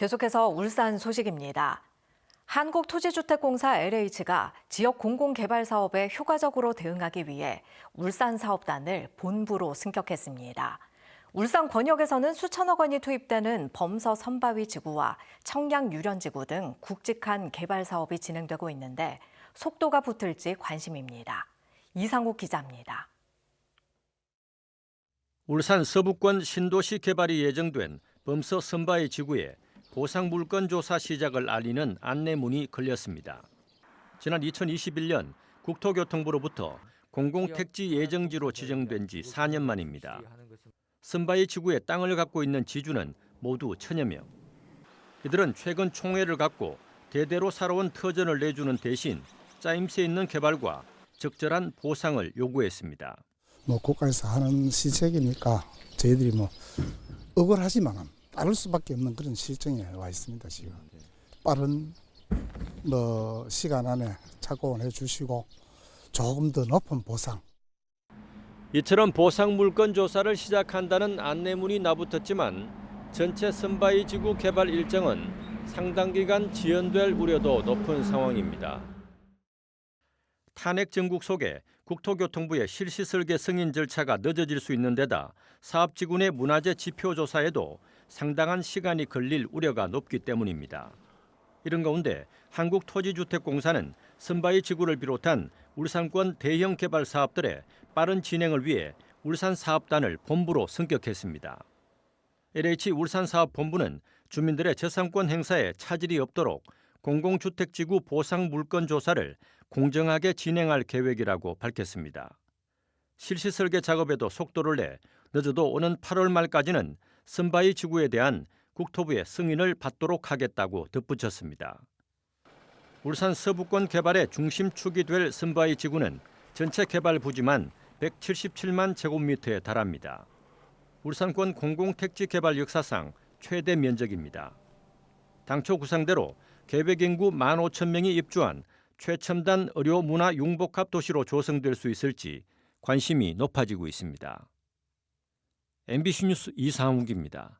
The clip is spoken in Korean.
계속해서 울산 소식입니다. 한국토지주택공사 LH가 지역 공공개발 사업에 효과적으로 대응하기 위해 울산 사업단을 본부로 승격했습니다. 울산 권역에서는 수천억 원이 투입되는 범서 선바위 지구와 청량 유련 지구 등 굵직한 개발 사업이 진행되고 있는데 속도가 붙을지 관심입니다. 이상욱 기자입니다. 울산 서부권 신도시 개발이 예정된 범서 선바위 지구에 보상 물건 조사 시작을 알리는 안내문이 걸렸습니다. 지난 2021년 국토교통부로부터 공공택지 예정지로 지정된 지 4년 만입니다. 선바위 지구에 땅을 갖고 있는 지주는 모두 천여 명. 이들은 최근 총회를 갖고 대대로 살아온 터전을 내주는 대신 짜임새 있는 개발과 적절한 보상을 요구했습니다. 뭐 국가에서 하는 시책이니까 저희들이 뭐 억울하지만은 따를 수밖에 없는 그런 실정에 와 있습니다 지금. 빠른 뭐 시간 안에 착공을 해주시고 조금 더 높은 보상. 이처럼 보상 물건 조사를 시작한다는 안내문이 나붙었지만 전체 선바위 지구 개발 일정은 상당 기간 지연될 우려도 높은 상황입니다. 탄핵 정국 속에 국토교통부의 실시 설계 승인 절차가 늦어질 수 있는 데다 사업지구 내 문화재 지표 조사에도 상당한 시간이 걸릴 우려가 높기 때문입니다. 이런 가운데 한국토지주택공사는 선바위 지구를 비롯한 울산권 대형 개발 사업들의 빠른 진행을 위해 울산 사업단을 본부로 승격했습니다. LH 울산 사업 본부는 주민들의 저상권 행사에 차질이 없도록 공공주택지구 보상 물건 조사를 공정하게 진행할 계획이라고 밝혔습니다. 실시 설계 작업에도 속도를 내 늦어도 오는 8월 말까지는 선바위 지구에 대한 국토부의 승인을 받도록 하겠다고 덧붙였습니다. 울산 서부권 개발의 중심축이 될 선바위 지구는 전체 개발 부지만 177만 제곱미터에 달합니다. 울산권 공공택지 개발 역사상 최대 면적입니다. 당초 구상대로 계획 인구 1만 5천 명이 입주한 최첨단 의료 문화 융복합 도시로 조성될 수 있을지 관심이 높아지고 있습니다. MBC 뉴스 이상욱입니다.